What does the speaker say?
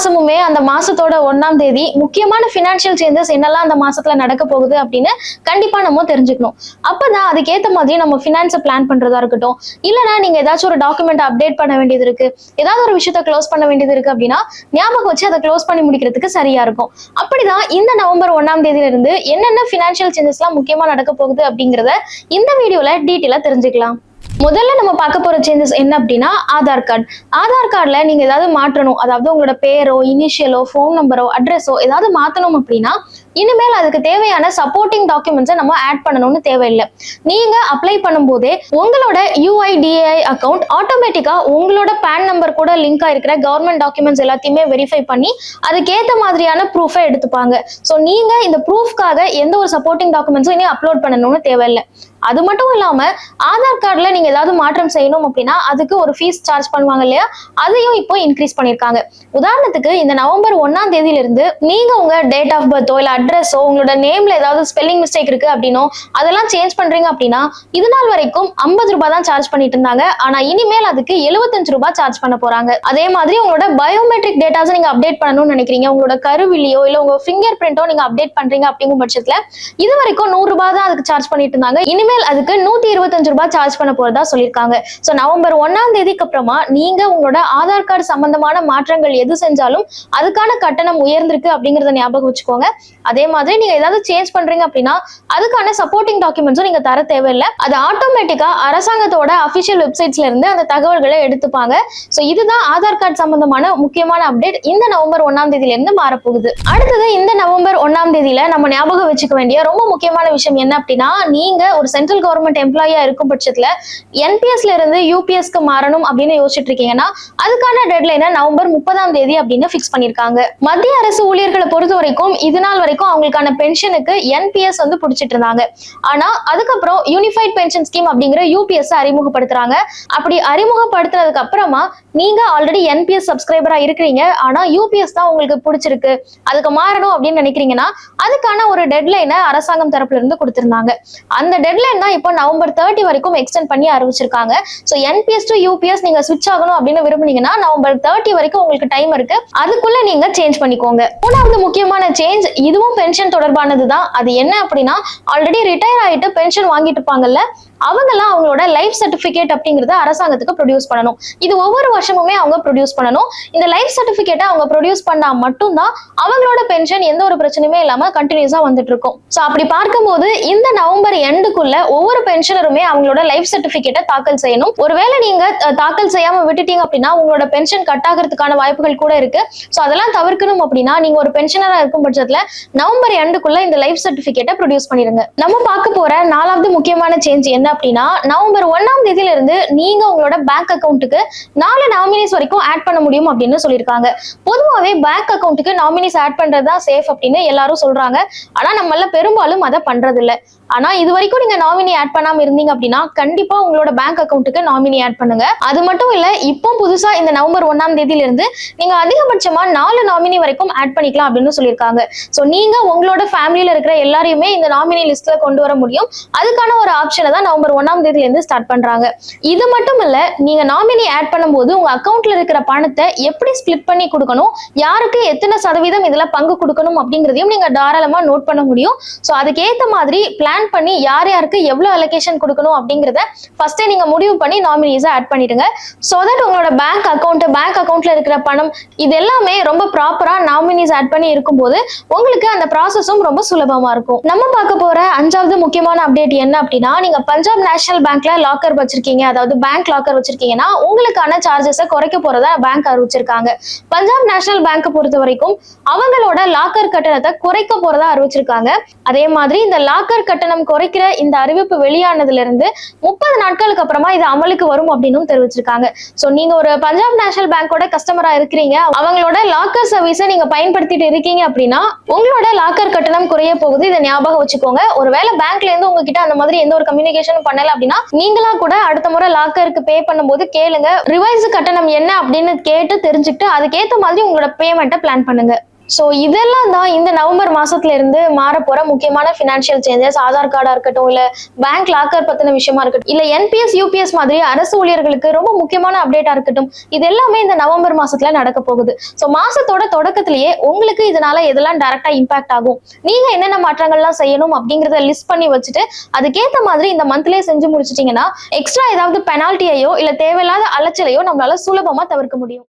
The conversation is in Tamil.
மாசமுமே அந்த மாசத்தோட ஒன்னாம் தேதி முக்கியமான ஃபினான்ஷியல் சேஞ்சஸ் என்னெல்லாம் அந்த மாசத்துல நடக்க போகுது அப்படின்னு கண்டிப்பா நம்ம தெரிஞ்சுக்கணும். அப்பதான் அதுக்கேத்த மாதிரி நம்ம ஃபினான்ஸை பிளான் பண்றதா இருக்கட்டும். இல்லைன்னா நீங்க ஏதாச்சும் ஒரு டாக்குமெண்ட் அப்டேட் பண்ண வேண்டியது இருக்கு. ஏதாவது ஒரு விஷயத்த க்ளோஸ் பண்ண வேண்டியது இருக்கு அப்படின்னா ஞாபகம் வச்சு அதை க்ளோஸ் பண்ணி முடிக்கிறதுக்கு சரியா இருக்கும். அப்படிதான் இந்த நவம்பர் ஒண்ணாம் தேதியில இருந்து என்னென்ன ஃபினான்ஷியல் சேஞ்சஸ்லாம் முக்கியமா நடக்க போகுது அப்படிங்கறத இந்த வீடியோல டீட்டெயிலா தெரிஞ்சுக்கலாம். முதல்ல நம்ம பார்க்க போற சேஞ்சஸ் என்ன அப்படின்னா ஆதார் கார்டு ஆதார் கார்டுல நீங்க ஏதாவது மாற்றணும். அதாவது உங்களோட பேரோ இனிஷியலோ ஃபோன் நம்பரோ அட்ரஸோ ஏதாவது மாற்றணும் அப்படின்னா இனிமேல் அதுக்கு தேவையான சப்போர்ட்டிங் டாக்குமெண்ட்ஸை நம்ம ஆட் பண்ணணும்னு தேவையில்லை. நீங்க அப்ளை பண்ணும்போதே உங்களோட யூஐடிஏஐ அக்கௌண்ட் ஆட்டோமேட்டிக்கா உங்களோட பேன் நம்பர் கூட லிங்க் ஆயிருக்கிற கவர்மெண்ட் டாக்குமெண்ட்ஸ் எல்லாத்தையுமே வெரிஃபை பண்ணி அதுக்கேற்ற மாதிரியான ப்ரூஃபை எடுத்துப்பாங்க. ஸோ நீங்க இந்த ப்ரூஃப்காக எந்த ஒரு சப்போர்ட்டிங் டாக்குமெண்ட்ஸும் இனி அப்லோட் பண்ணணும்னு தேவையில்லை. அது மட்டும் இல்லாம ஆதார் கார்டுல நீங்க ஏதாவது மாற்றம் செய்யணும் அப்படின்னா அதுக்கு ஒரு ஃபீஸ் சார்ஜ் பண்ணுவாங்க இல்லையா? அதையும் இப்போ இன்க்ரீஸ் பண்ணிருக்காங்க. உதாரணத்துக்கு இந்த நவம்பர் ஒன்னாம் தேதியில இருந்து நீங்க உங்க டேட் ஆஃப் பர்த்தோ இல்ல அட்ரஸோ உங்களோட நேம்ல ஏதாவது ஸ்பெல்லிங் மிஸ்டேக் இருக்கு அப்படின்னோ அதெல்லாம் சேஞ்ச் பண்றீங்க அப்படின்னா இது நாள் வரைக்கும் ஐம்பது ரூபாய் தான் சார்ஜ் பண்ணிட்டு இருந்தாங்க. ஆனா இனிமேல் அதுக்கு எழுபத்தஞ்சு ரூபாய் சார்ஜ் பண்ண போறாங்க. அதே மாதிரி உங்களோட பயோமெட்ரிக் டேட்டாஸ் நீங்க அப்டேட் பண்ணணும்னு நினைக்கிறீங்க. உங்களோட கருவிலியோ இல்ல உங்க ஃபிங்கர் பிரிண்டோ நீங்க அப்டேட் பண்றீங்க அப்படிங்கும் பட்சத்துல இது வரைக்கும் நூறு ரூபாய் தான் அதுக்கு சார்ஜ் பண்ணிட்டு இருந்தாங்க. இனிமேல் அதுக்கு நூத்தி இருபத்தஞ்சு ரூபாய் சார்ஜ் பண்ண போறதா சொல்லியிருக்காங்க. ஸோ நவம்பர் ஒன்னாம் தேதிக்கு அப்புறமா நீங்க உங்களோட ஆதார் கார்டு சம்பந்தமான மாற்றங்கள் எது செஞ்சாலும் அதுக்கான கட்டணம் உயர்ந்திருக்கு அப்படிங்கறத ஞாபகம் வச்சுக்கோங்க. அதே மாதிரி நீங்க ஏதாவது சேஞ்ச் பண்றீங்க அப்படின்னா அதுக்கான சப்போர்ட்டிங் டாக்குமெண்ட்ஸும் நீங்க தர தேவையில்லை. அது ஆட்டோமேட்டிக்கா அரசாங்கத்தோட அபிஷியல் வெப்சைட்ஸ்ல இருந்து அந்த தகவல்களை எடுத்துப்பாங்க. ஸோ இதுதான் ஆதார் கார்டு சம்பந்தமான முக்கியமான அப்டேட் இந்த நவம்பர் ஒன்னாம் தேதியில இருந்து மாறப்போகுது. அடுத்தது இந்த நவம்பர் ஒன்னாம் தேதியில நம்ம ஞாபகம் வச்சுக்க வேண்டிய ரொம்ப முக்கியமான விஷயம் என்ன அப்படின்னா நீங்க ஒரு சென்ட்ரல் கவர்மெண்ட் எம்ப்ளாயியா இருக்கும் பட்சத்துல என்பிஎஸ்ல இருந்து யூபிஎஸ்க்கு மாறணும் அப்படின்னு யோசிச்சுட்டு இருக்கீங்கன்னா அதுக்கான டெட்லைனை நவம்பர் முப்பதாம் தேதி அப்படின்னு பிக்ஸ் பண்ணிருக்காங்க. மத்திய அரசு ஊழியர்களை பொறுத்த வரைக்கும் இது நாள் வரைக்கும் அவங்களுக்கான பென்ஷனுக்கு என்பிஎஸ் வந்து பிடிச்சிட்டு இருந்தாங்க. ஆனா அதுக்கப்புறம் யூனிஃபைட் பென்ஷன் ஸ்கீம் அப்படிங்கிற யூபிஎஸ் அறிமுகப்படுத்துறாங்க. அப்படி அறிமுகப்படுத்துறதுக்கு அப்புறமா நீங்க ஆல்ரெடி என்பிஎஸ் சப்ஸ்கிரைபரா இருக்கிறீங்க. ஆனா யூபிஎஸ் தான் உங்களுக்கு பிடிச்சிருக்கு. அதுக்கு மாறணும் அப்படின்னு நினைக்கிறீங்கன்னா அதுக்கான ஒரு டெட்லைனை அரசாங்கம் தரப்புல இருந்து கொடுத்திருந்தாங்க. அந்த டெட்லைன் தான் இப்போ நவம்பர் தேர்ட்டி வரைக்கும் எக்ஸ்டெண்ட் பண்ணி அறிவிச்சிருக்காங்க ஸோ என்பிஎஸ் டு யூபிஎஸ் நீங்க சுவிச் ஆகணும் அப்படின்னு விரும்புனீங்கன்னா நவம்பர் தேர்ட்டி வரைக்கும் உங்களுக்கு டைம் இருக்கு. அதுக்குள்ள நீங்க சேஞ்ச் பண்ணிக்கோங்க. மூணாவது முக்கியமான சேஞ்ச் இதுவும் பென்ஷன் தொடர்பானது தான் அது என்ன அப்படின்னா ஆல்ரெடி ரிட்டையர் ஆயிட்டு பென்ஷன் வாங்கிட்டு இருப்பாங்கல்ல அவங்கெல்லாம் அவங்களோட லைஃப் சர்டிபிகேட் அப்படிங்கறத அரசாங்கத்துக்கு ப்ரொடியூஸ் பண்ணணும். இது ஒவ்வொரு வருஷமுமே அவங்க ப்ரொடியூஸ் பண்ணணும். இந்த லைஃப் சர்டிபிகேட்டை அவங்க ப்ரொடியூஸ் பண்ணா மட்டும்தான் அவங்களோட பென்ஷன் எந்த ஒரு பிரச்சனையுமே இல்லாம கண்டினியூஸா வந்துட்டு இருக்கும். ஸோ அப்படி பார்க்கும்போது இந்த நவம்பர் எண்டுக்குள்ள ஒவ்வொரு பென்ஷனருமே அவங்களோட லைஃப் சர்டிபிகேட்டை தாக்கல் செய்யணும். ஒருவேளை நீங்க தாக்கல் செய்யாம விட்டுட்டீங்க அப்படின்னா உங்களோட பென்ஷன் கட் ஆகிறதுக்கான வாய்ப்புகள் கூட இருக்கு. ஸோ அதெல்லாம் தவிர்க்கணும் அப்படின்னா நீங்க ஒரு பென்ஷனரா இருக்கும் பட்சத்துல நவம்பர் எண்டுக்குள்ள இந்த லைஃப் சர்டிபிகேட்டை ப்ரொடியூஸ் பண்ணிருங்க. நம்ம பார்க்க போற நாலாவது முக்கியமான சேஞ்ச் என்ன அப்படின்னா நவம்பர் ஒன்னாம் தேதியில இருந்து நீங்க உங்களோட பேங்க் அக்கௌண்ட்டுக்கு நாலு நாமினிஸ் வரைக்கும் ஆட் பண்ண முடியும் அப்படின்னு சொல்லியிருக்காங்க. பொதுவாகவே பேங்க் அக்கௌண்ட்டுக்கு நாமினிஸ் ஆட் பண்றது தான் சேஃப் அப்படின்னு எல்லாரும் சொல்றாங்க. ஆனா நம்மள பெரும்பாலும் அதை பண்றது இல்ல ஆனா இது வரைக்கும் நீங்க நாமினி ஆட் பண்ணாம இருந்தீங்க அப்படின்னா கண்டிப்பா உங்களோட பேங்க் அக்கௌண்ட்டுக்கு நாமினி ஆட் பண்ணுங்க. அது மட்டும் இல்ல இப்போ புதுசா இந்த நவம்பர் ஒன்னாம் தேதியில இருந்து நீங்க அதிகபட்சமா நாலு நாமினி வரைக்கும் ஆட் பண்ணிக்கலாம் அப்படின்னு சொல்லியிருக்காங்க. ஸோ நீங்க உங்களோட ஃபேமிலியில இருக்கிற எல்லாரையுமே இந்த நாமினி லிஸ்ட்ல கொண்டு வர முடியும். அதுக்கான ஒரு ஆப்ஷனை தான் நவம்பர் ஒன்னாம் தேதியில இருந்து ஸ்டார்ட் பண்றாங்க. இது மட்டும் இல்ல நீங்க நாமினி ஆட் பண்ணும்போது உங்க அக்கௌண்ட்ல இருக்கிற பணத்தை எப்படி ஸ்பிளிட் பண்ணி கொடுக்கணும் யாருக்கு எத்தனை சதவீதம் இதுல பங்கு கொடுக்கணும் அப்படிங்கிறதையும் நீங்க தாராளமா நோட் பண்ண முடியும். ஸோ அதுக்கேத்த மாதிரி பிளான் பண்ணி யார் யாருக்கு எவ்வளவு அலோகேஷன் கொடுக்கணும் அப்படிங்கிறத ஃபர்ஸ்டே நீங்க முடிவு பண்ணி நாமினிஸை ஆட் பண்ணிடுங்க. ஸோ தட் உங்களோட பேங்க் அக்கௌண்ட் பேங்க் அக்கௌண்ட்ல இருக்கிற பணம் இது எல்லாமே ரொம்ப ப்ராப்பரா நாமினிஸ் ஆட் பண்ணி இருக்கும்போது உங்களுக்கு அந்த ப்ராசஸும் ரொம்ப சுலபமா இருக்கும். நம்ம பார்க்க போற அஞ்சாவது முக்கியமான அப்டேட் என்ன அப்படின்னா நீங்க பஞ்சாப் நேஷனல் பேங்க்ல லாக்கர் வச்சிருக்கீங்க. அதாவது பேங்க் லாக்கர் வச்சிருக்கீங்கன்னா உங்களுக்கான சார்ஜஸை குறைக்க போறதா பேங்க் அறிவிச்சிருக்காங்க. பஞ்சாப் நேஷனல் பேங்க் பொறுத்த வரைக்கும் அவங்களோட லாக்கர் கட்டணத்தை குறைக்க போறதா அறிவிச்சிருக்காங்க. அதே மாதிரி இந்த லாக்கர் கட்டணம் குறைக்கிற இந்த அறிவிப்பு வெளியானதுல இருந்து முப்பது நாட்களுக்கு அப்புறமா இது அமலுக்கு வரும் அப்படின்னு தெரிவிச்சிருக்காங்க. சோ நீங்க ஒரு பஞ்சாப் நேஷனல் பேங்கோட கஸ்டமரா இருக்கிறீங்க. அவங்களோட லாக்கர் சர்வீஸை நீங்க பயன்படுத்திட்டு இருக்கீங்க அப்படின்னா உங்களோட லாக்கர் கட்டணம் குறைய போகுது. இதை ஞாபகம் வச்சுக்கோங்க. ஒருவேளை பேங்க்ல இருந்து உங்ககிட்ட அந்த மாதிரி எந்த ஒரு கம்யூனிகேஷன் கம்யூனிகேஷனும் பண்ணல அப்படின்னா நீங்களா கூட அடுத்த முறை லாக்கருக்கு பே பண்ணும்போது கேளுங்க. ரிவைஸ் கட்டணம் என்ன அப்படின்னு கேட்டு தெரிஞ்சுக்கிட்டு அதுக்கேற்ற மாதிரி உங்களோட பேமெண்ட்டை பிளான் பண்ணுங்க. ஸோ இதெல்லாம் தான் இந்த நவம்பர் மாசத்துல இருந்து மாறப்போற முக்கியமான ஃபினான்ஷியல் சேஞ்சஸ் ஆதார் கார்டா இருக்கட்டும் இல்ல பேங்க் லாக்கர் பத்தின விஷயமா இருக்கட்டும் இல்ல என்பிஎஸ் யூபிஎஸ் மாதிரி அரசு ஊழியர்களுக்கு ரொம்ப முக்கியமான அப்டேட்டா இருக்கட்டும் இது எல்லாமே இந்த நவம்பர் மாசத்துல நடக்க போகுது. ஸோ மாசத்தோட தொடக்கத்திலேயே உங்களுக்கு இதனால எதெல்லாம் டைரக்டா இம்பாக்ட் ஆகும்? நீங்க என்னென்ன மாற்றங்கள்லாம் செய்யணும் அப்படிங்கறத லிஸ்ட் பண்ணி வச்சுட்டு அதுக்கேத்த மாதிரி இந்த மந்த்லயே செஞ்சு முடிச்சிட்டீங்கன்னா எக்ஸ்ட்ரா ஏதாவது பெனால்ட்டியையோ இல்ல தேவையில்லாத அலைச்சலையோ நம்மளால சுலபமா தவிர்க்க முடியும்.